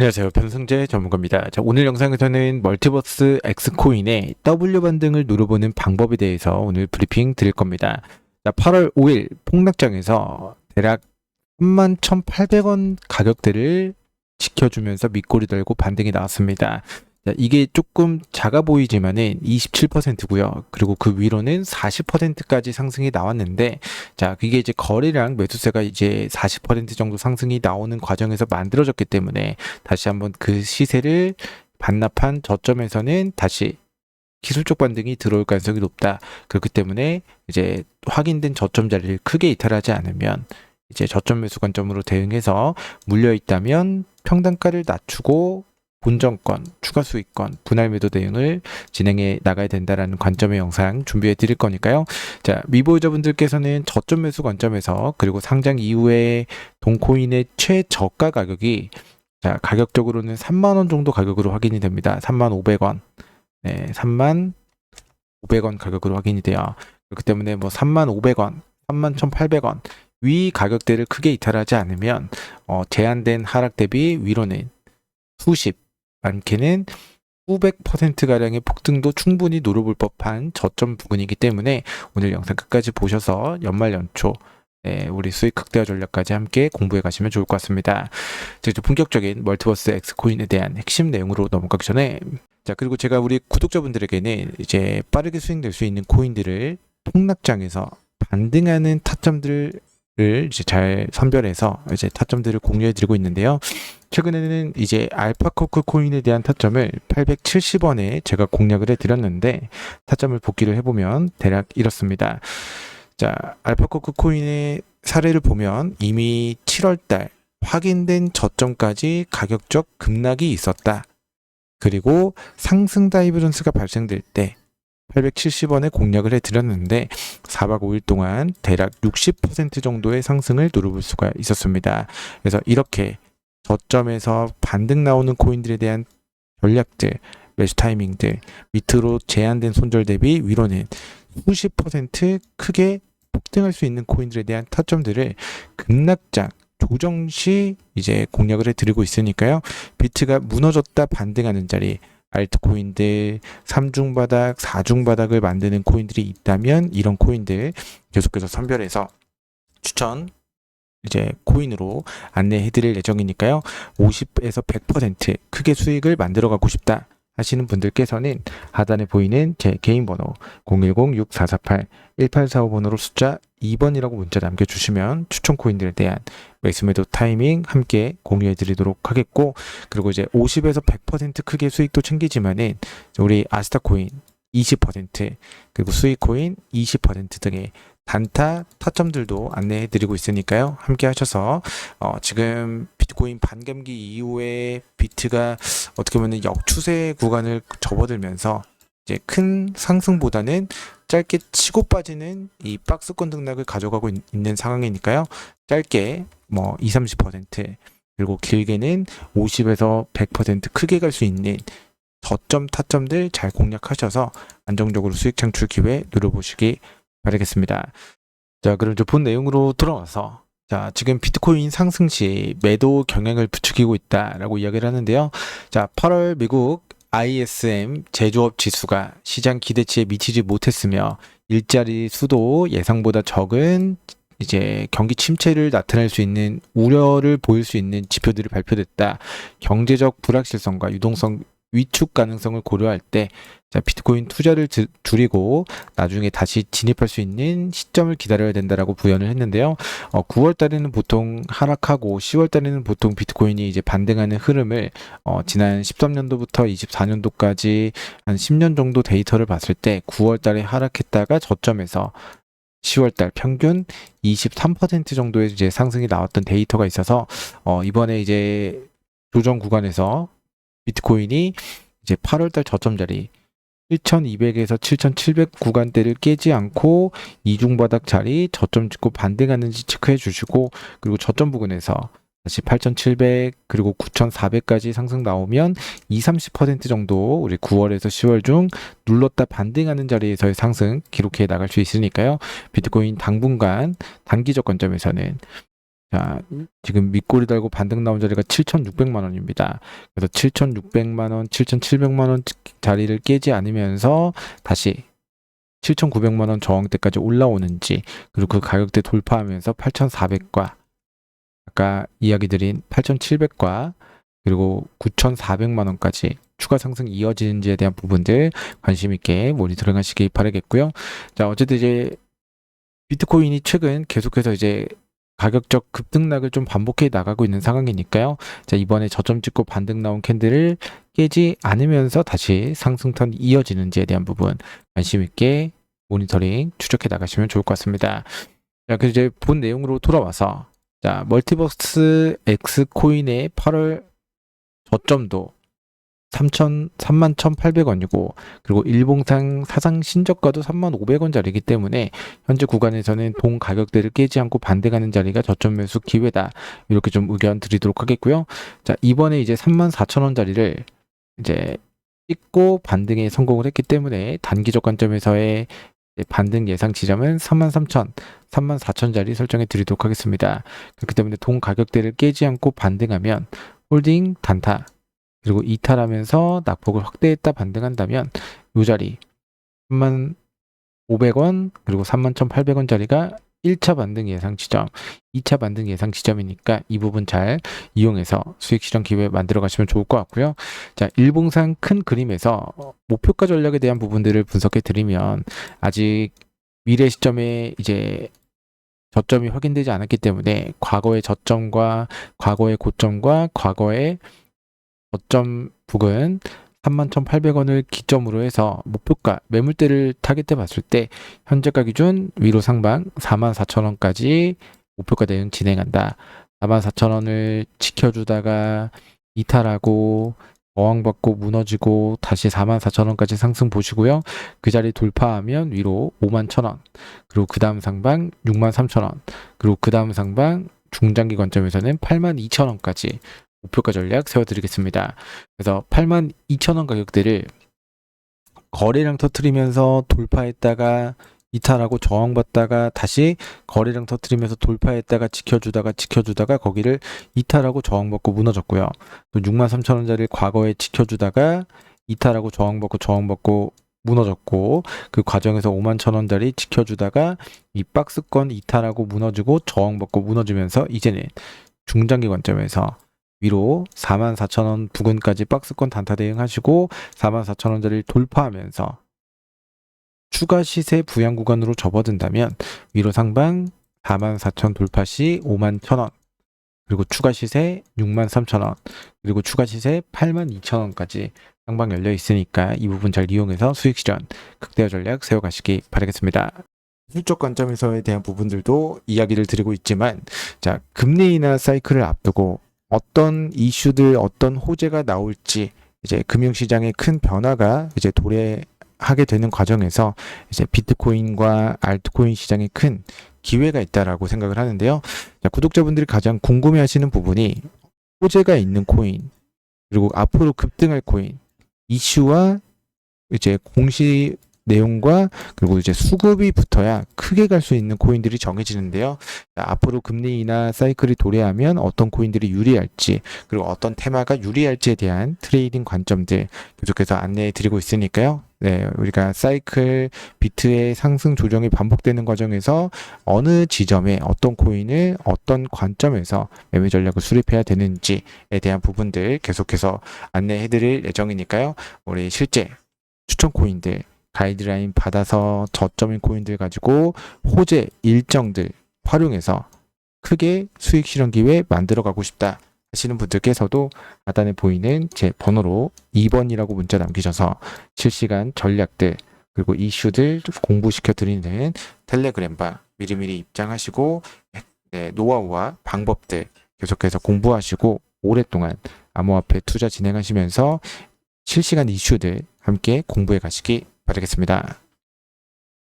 안녕하세요. 변승재 전문가입니다. 자, 오늘 영상에서는 멀티버스 X코인의 W 반등을 누려보는 방법에 대해서 오늘 브리핑 드릴 겁니다. 자, 8월 5일 폭락장에서 대략 31,800원 가격대를 지켜주면서 밑꼬리 달고 반등이 나왔습니다. 자, 이게 조금 작아 보이지만은 27%고요. 그리고 그 위로는 40%까지 상승이 나왔는데 자, 그게 이제 거래량 매수세가 이제 40% 정도 상승이 나오는 과정에서 만들어졌기 때문에 다시 한번 그 시세를 반납한 저점에서는 다시 기술적 반등이 들어올 가능성이 높다. 그렇기 때문에 이제 확인된 저점 자리를 크게 이탈하지 않으면 이제 저점 매수 관점으로 대응해서 물려 있다면 평단가를 낮추고 본정권, 추가 수익권, 분할 매도 대응을 진행해 나가야 된다라는 관점의 영상 준비해 드릴 거니까요. 자, 미보유자분들께서는 저점 매수 관점에서 그리고 상장 이후에 동코인의 최저가 가격이 자, 가격적으로는 3만 원 정도 가격으로 확인이 됩니다. 3만 500원. 네, 3만 500원 가격으로 확인이 돼요. 그렇기 때문에 뭐 3만 500원, 3만 1,800원 위 가격대를 크게 이탈하지 않으면 어, 제한된 하락 대비 위로는 수십, 많게는 900%가량의 폭등도 충분히 노려볼 법한 저점 부근이기 때문에 오늘 영상 끝까지 보셔서 연말 연초 네, 우리 수익 극대화 전략까지 함께 공부해 가시면 좋을 것 같습니다. 자, 이제 본격적인 멀티버스 X코인에 대한 핵심 내용으로 넘어가기 전에 자, 그리고 제가 우리 구독자분들에게는 이제 빠르게 수익 낼수 있는 코인들을 폭락장에서 반등하는 타점들을 이제 잘 선별해서 이제 타점들을 공유해 드리고 있는데요. 최근에는 이제 알파코크 코인에 대한 타점을 870원에 제가 공략을 해 드렸는데 타점을 복기를 해보면 대략 이렇습니다. 자, 알파코크 코인의 사례를 보면 이미 7월달 확인된 저점까지 가격적 급락이 있었다. 그리고 상승 다이브런스가 발생될 때 870원에 공략을 해 드렸는데 4박 5일 동안 대략 60% 정도의 상승을 누려볼 수가 있었습니다. 그래서 이렇게 저점에서 반등 나오는 코인들에 대한 전략들, 매수 타이밍들, 밑으로 제한된 손절 대비 위로는 수십 퍼센트 크게 폭등할 수 있는 코인들에 대한 타점들을 급락장 조정 시 이제 공략을 해드리고 있으니까요. 비트가 무너졌다 반등하는 자리 알트코인들 3중 바닥, 4중 바닥을 만드는 코인들이 있다면 이런 코인들 계속해서 선별해서 추천 이제 코인으로 안내해 드릴 예정이니까요. 50에서 100% 크게 수익을 만들어 가고 싶다 하시는 분들께서는 하단에 보이는 제 개인 번호 010-6448-1845 번호로 숫자 2번이라고 문자 남겨주시면 추천 코인들에 대한 매수 매도 타이밍 함께 공유해 드리도록 하겠고 그리고 이제 50에서 100% 크게 수익도 챙기지만은 우리 아스타 코인 20% 그리고 수익 코인 20% 등의 단타 타점들도 안내해 드리고 있으니까요. 함께 하셔서 어, 지금 비트코인 반감기 이후에 비트가 어떻게 보면 역추세 구간을 접어들면서 이제 큰 상승보다는 짧게 치고 빠지는 이 박스권 등락을 가져가고 있, 는 상황이니까요. 짧게 뭐 2, 30% 그리고 길게는 50에서 100% 크게 갈 수 있는 저점 타점들 잘 공략하셔서 안정적으로 수익 창출 기회 누려보시기 바 라겠습니다. 자, 그럼 이제 본 내용으로 들어와서 자, 지금 비트코인 상승 시 매도 경향을 부추기고 있다라고 이야기를 하는데요. 자, 8월 미국 ISM 제조업 지수가 시장 기대치에 미치지 못했으며 일자리 수도 예상보다 적은 이제 경기 침체를 나타낼 수 있는 우려를 보일 수 있는 지표들이 발표됐다. 경제적 불확실성과 유동성 위축 가능성을 고려할 때 자, 비트코인 투자를 드, 줄이고 나중에 다시 진입할 수 있는 시점을 기다려야 된다라고 부연을 했는데요. 어, 9월 달에는 보통 하락하고 10월 달에는 보통 비트코인이 이제 반등하는 흐름을 어, 지난 13년도부터 24년도까지 한 10년 정도 데이터를 봤을 때 9월 달에 하락했다가 저점에서 10월 달 평균 23% 정도의 이제 상승이 나왔던 데이터가 있어서 어, 이번에 이제 조정 구간에서 비트코인이 이제 8월달 저점 자리 7,200에서 7,700 구간대를 깨지 않고 이중 바닥 자리 저점 찍고 반등하는지 체크해 주시고 그리고 저점 부근에서 다시 8,700 그리고 9,400까지 상승 나오면 2, 30% 정도 우리 9월에서 10월 중 눌렀다 반등하는 자리에서의 상승 기록해 나갈 수 있으니까요. 비트코인 당분간 단기적 관점에서는 자, 지금 밑꼬리 달고 반등 나온 자리가 7,600만 원입니다. 그래서 7,600만 원, 7,700만 원 자리를 깨지 않으면서 다시 7,900만 원 저항대까지 올라오는지 그리고 그 가격대 돌파하면서 8,400과 아까 이야기 드린 8,700과 그리고 9,400만 원까지 추가 상승 이어지는지에 대한 부분들 관심 있게 모니터링 하시기 바라겠고요. 자, 어쨌든 이제 비트코인이 최근 계속해서 이제 가격적 급등락을 좀 반복해 나가고 있는 상황이니까요. 자, 이번에 저점 찍고 반등 나온 캔들을 깨지 않으면서 다시 상승턴 이어지는지에 대한 부분 관심 있게 모니터링 추적해 나가시면 좋을 것 같습니다. 자, 그래서 이제 본 내용으로 돌아와서 자, 멀티버스 X 코인의 8월 저점도 3천 3만 1,800원이고 그리고 일봉상 사상 신저가도 3만 500원짜리이기 때문에 현재 구간에서는 동 가격대를 깨지 않고 반등하는 자리가 저점 매수 기회다. 이렇게 좀 의견 드리도록 하겠고요. 자, 이번에 이제 3만 4천원짜리를 이제 찍고 반등에 성공을 했기 때문에 단기적 관점에서의 반등 예상 지점은 3만 3천, 3만 4천짜리 설정해 드리도록 하겠습니다. 그렇기 때문에 동 가격대를 깨지 않고 반등하면 홀딩 단타 그리고 이탈하면서 낙폭을 확대했다 반등한다면 이 자리 3만 500원 그리고 3만 1,800원짜리가 1차 반등 예상 지점, 2차 반등 예상 지점이니까 이 부분 잘 이용해서 수익 실현 기회 만들어 가시면 좋을 것 같고요. 자, 일봉상 큰 그림에서 목표가 전략에 대한 부분들을 분석해 드리면 아직 미래 시점에 이제 저점이 확인되지 않았기 때문에 과거의 저점과 과거의 고점과 과거의 저점 부근 31,800원을 기점으로 해서 목표가 매물대를 타겟해 봤을 때 현재가 기준 위로 상방 44,000원까지 목표가 대응 진행한다. 44,000원을 지켜주다가 이탈하고 저항받고 무너지고 다시 44,000원까지 상승 보시고요. 그 자리 돌파하면 위로 51,000원. 그리고 그 다음 상방 63,000원. 그리고 그 다음 상방 중장기 관점에서는 82,000원까지 목표가 전략 세워드리겠습니다. 그래서 8만 2천 원 가격대를 거래량 터트리면서 돌파했다가 이탈하고 저항받다가 다시 거래량 터트리면서 돌파했다가 지켜주다가 지켜주다가 거기를 이탈하고 저항받고 무너졌고요. 또 6만 3천 원짜리를 과거에 지켜주다가 이탈하고 저항받고 저항받고 무너졌고 그 과정에서 5만 천 원짜리 지켜주다가 이 박스권 이탈하고 무너지고 저항받고 무너지면서 이제는 중장기 관점에서 위로 44,000원 부근까지 박스권 단타 대응하시고 44,000원짜리를 돌파하면서 추가 시세 부양 구간으로 접어든다면 위로 상방 44,000 돌파 시 51,000원 그리고 추가 시세 63,000원 그리고 추가 시세 82,000원까지 상방 열려 있으니까 이 부분 잘 이용해서 수익 실현 극대화 전략 세워가시기 바라겠습니다. 실적 관점에서에 대한 부분들도 이야기를 드리고 있지만 자 금리 인하 사이클을 앞두고 어떤 이슈들, 어떤 호재가 나올지 이제 금융시장에 큰 변화가 이제 도래하게 되는 과정에서 이제 비트코인과 알트코인 시장에 큰 기회가 있다라고 생각을 하는데요. 자, 구독자분들이 가장 궁금해하시는 부분이 호재가 있는 코인 그리고 앞으로 급등할 코인 이슈와 이제 공시 내용과 그리고 이제 수급이 붙어야 크게 갈 수 있는 코인들이 정해지는데요. 자, 앞으로 금리 인하 사이클이 도래하면 어떤 코인들이 유리할지 그리고 어떤 테마가 유리할지에 대한 트레이딩 관점들 계속해서 안내해 드리고 있으니까요. 네, 우리가 사이클 비트의 상승 조정이 반복되는 과정에서 어느 지점에 어떤 코인을 어떤 관점에서 매매 전략을 수립해야 되는지에 대한 부분들 계속해서 안내해 드릴 예정이니까요. 우리 실제 추천 코인들 가이드라인 받아서 저점인 코인들 가지고 호재 일정들 활용해서 크게 수익 실현 기회 만들어 가고 싶다 하시는 분들께서도 하단에 보이는 제 번호로 2번이라고 문자 남기셔서 실시간 전략들 그리고 이슈들 공부시켜 드리는 텔레그램바 미리미리 입장하시고 네, 노하우와 방법들 계속해서 공부하시고 오랫동안 암호화폐 투자 진행하시면서 실시간 이슈들 함께 공부해 가시기 바라겠습니다.